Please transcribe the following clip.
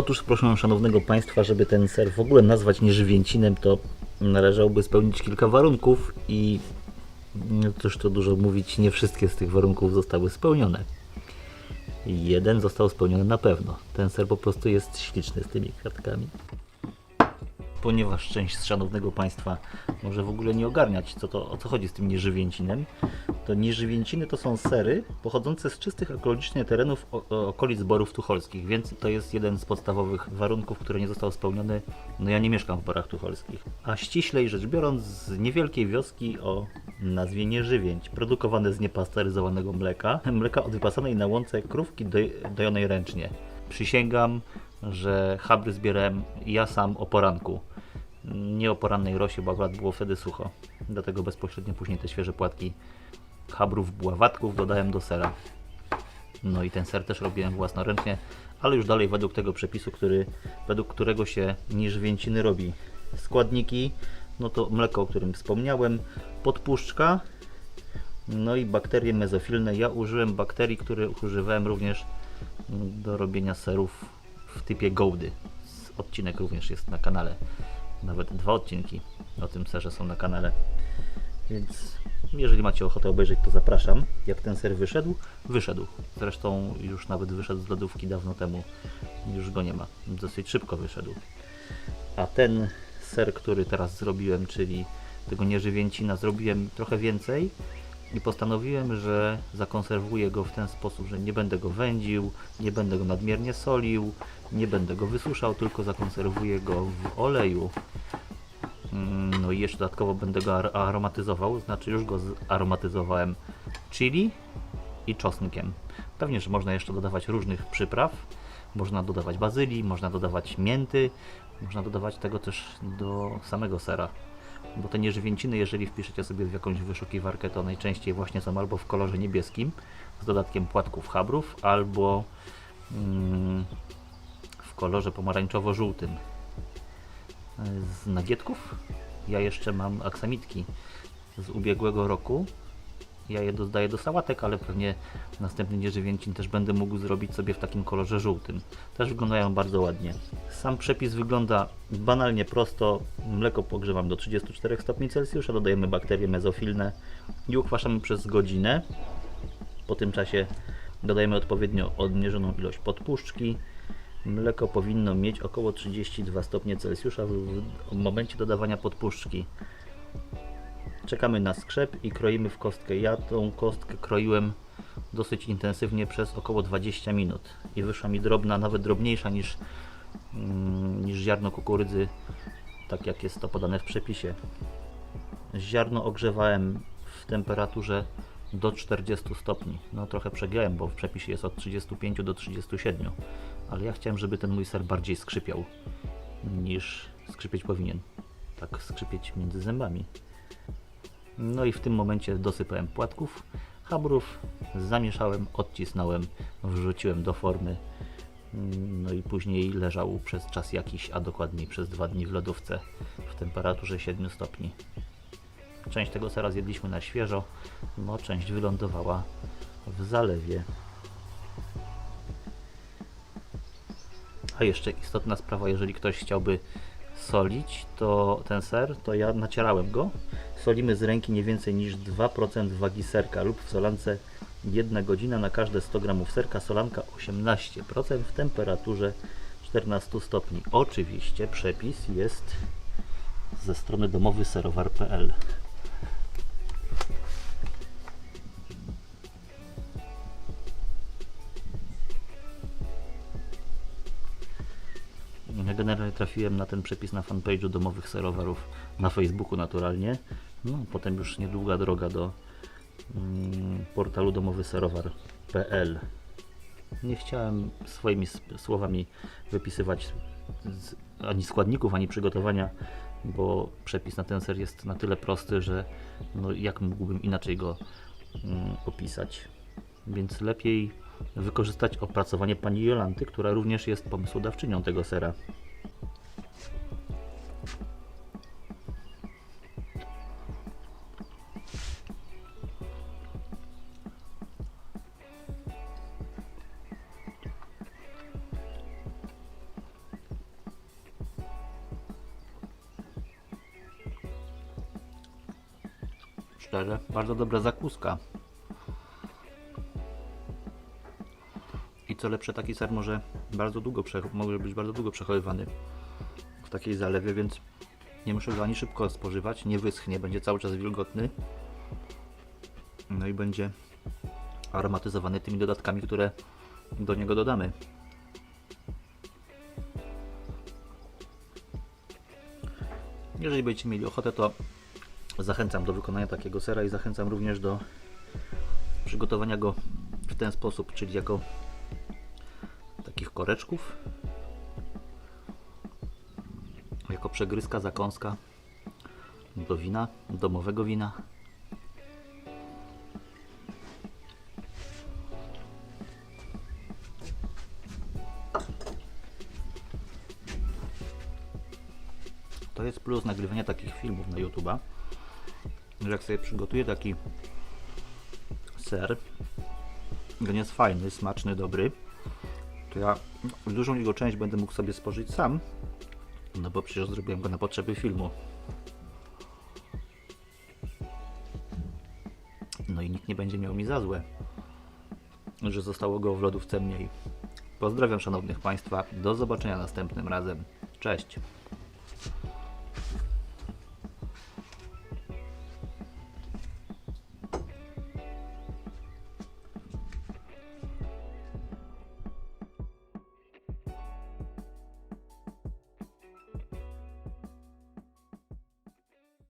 Otóż proszę szanownego Państwa, żeby ten ser w ogóle nazwać nieżywięcinem, to należałoby spełnić kilka warunków i no cóż to dużo mówić, nie wszystkie z tych warunków zostały spełnione. Jeden został spełniony na pewno. Ten ser po prostu jest śliczny z tymi kwiatkami. Ponieważ część z szanownego Państwa może w ogóle nie ogarniać, co to, o co chodzi z tym nieżywięcinem, to nieżywięciny to są sery pochodzące z czystych ekologicznie terenów okolic Borów Tucholskich, więc to jest jeden z podstawowych warunków, który nie został spełniony. No ja nie mieszkam w Borach Tucholskich. A ściślej rzecz biorąc, z niewielkiej wioski o nazwie Nieżywięć, produkowane z niepasteryzowanego mleka, mleka od wypasanej na łące krówki doj, dojonej ręcznie. Przysięgam, że habry zbierałem ja sam o poranku. Nie o porannej rosie, bo akurat było wtedy sucho. Dlatego bezpośrednio później te świeże płatki chabrów, buławatków dodałem do sera. No i ten ser też robiłem własnoręcznie, ale już dalej według tego przepisu, który, według którego się niżwięciny robi. Składniki, no to mleko, o którym wspomniałem, podpuszczka, no i bakterie mezofilne. Ja użyłem bakterii, które używałem również do robienia serów w typie gołdy. Odcinek również jest na kanale. Nawet dwa odcinki o tym serze są na kanale. Więc jeżeli macie ochotę obejrzeć, to zapraszam. Jak ten ser wyszedł? Wyszedł. Zresztą już nawet wyszedł z lodówki dawno temu. Już go nie ma. Dosyć szybko wyszedł. A ten ser, który teraz zrobiłem, czyli tego nieżywięcina, zrobiłem trochę więcej i postanowiłem, że zakonserwuję go w ten sposób, że nie będę go wędził, nie będę go nadmiernie solił, nie będę go wysuszał, tylko zakonserwuję go w oleju. Mm, No i jeszcze dodatkowo będę go ar- aromatyzował, znaczy już go aromatyzowałem chili i czosnkiem. Pewnie, że można jeszcze dodawać różnych przypraw, można dodawać bazylii, można dodawać mięty, można dodawać tego też do samego sera. Bo te nieżywięciny, jeżeli wpiszecie sobie w jakąś wyszukiwarkę, to najczęściej właśnie są albo w kolorze niebieskim z dodatkiem płatków chabrów, albo mm, kolorze pomarańczowo-żółtym z nagietków. Ja jeszcze mam aksamitki z ubiegłego roku. Ja je dodaję do sałatek, ale pewnie następny nieżywięcin też będę mógł zrobić sobie w takim kolorze żółtym. Też wyglądają bardzo ładnie. Sam przepis wygląda banalnie prosto. Mleko pogrzewam do 34 stopni Celsjusza, dodajemy bakterie mezofilne i ukwaszamy przez godzinę. Po tym czasie dodajemy odpowiednio odmierzoną ilość podpuszczki. Mleko powinno mieć około 32 stopnie Celsjusza w, momencie dodawania podpuszczki. Czekamy na skrzep i kroimy w kostkę. Ja tą kostkę kroiłem dosyć intensywnie przez około 20 minut i wyszła mi drobna, nawet drobniejsza niż, mm, niż ziarno kukurydzy, tak jak jest to podane w przepisie. Ziarno ogrzewałem w temperaturze do 40 stopni. No trochę przegiąłem, bo w przepisie jest od 35 do 37, ale ja chciałem, żeby ten mój ser bardziej skrzypiał niż skrzypieć powinien. Tak skrzypieć między zębami. No i w tym momencie dosypałem płatków, chabrów, zamieszałem, odcisnąłem, wrzuciłem do formy. No i później leżał przez czas jakiś, a dokładniej przez dwa dni w lodówce w temperaturze 7 stopni. Część tego sera zjedliśmy na świeżo, no część wylądowała w zalewie. A jeszcze istotna sprawa, jeżeli ktoś chciałby solić, to ten ser, to ja nacierałem go. Solimy z ręki nie więcej niż 2% wagi serka lub w solance 1 godzina na każde 100 gramów serka, solanka 18% w temperaturze 14 stopni. Oczywiście przepis jest ze strony domowyserowar.pl. trafiłem na ten przepis na fanpage'u domowych serowarów na Facebooku naturalnie. No, potem już niedługa droga do mm, portalu domowyserowar.pl. Nie chciałem swoimi słowami wypisywać z, ani składników, ani przygotowania, bo przepis na ten ser jest na tyle prosty, że no, jak mógłbym inaczej go mm, opisać. Więc lepiej wykorzystać opracowanie pani Jolanty, która również jest pomysłodawczynią tego sera. Szczerze, bardzo dobra zakuska. I co lepsze, taki ser może bardzo długo może być bardzo długo przechowywany w takiej zalewie, więc nie muszę go ani szybko spożywać, nie wyschnie, będzie cały czas wilgotny. No i będzie aromatyzowany tymi dodatkami, które do niego dodamy. Jeżeli będziecie mieli ochotę, to zachęcam do wykonania takiego sera i zachęcam również do przygotowania go w ten sposób, czyli jako takich koreczków, jako przegryzka, zakąska do wina, domowego wina. To jest plus nagrywania takich filmów na YouTube'a, że jak sobie przygotuję taki ser, on jest fajny, smaczny, dobry, to ja dużą jego część będę mógł sobie spożyć sam, no bo przecież zrobiłem go na potrzeby filmu. No i nikt nie będzie miał mi za złe, że zostało go w lodówce mniej. Pozdrawiam szanownych Państwa, do zobaczenia następnym razem. Cześć!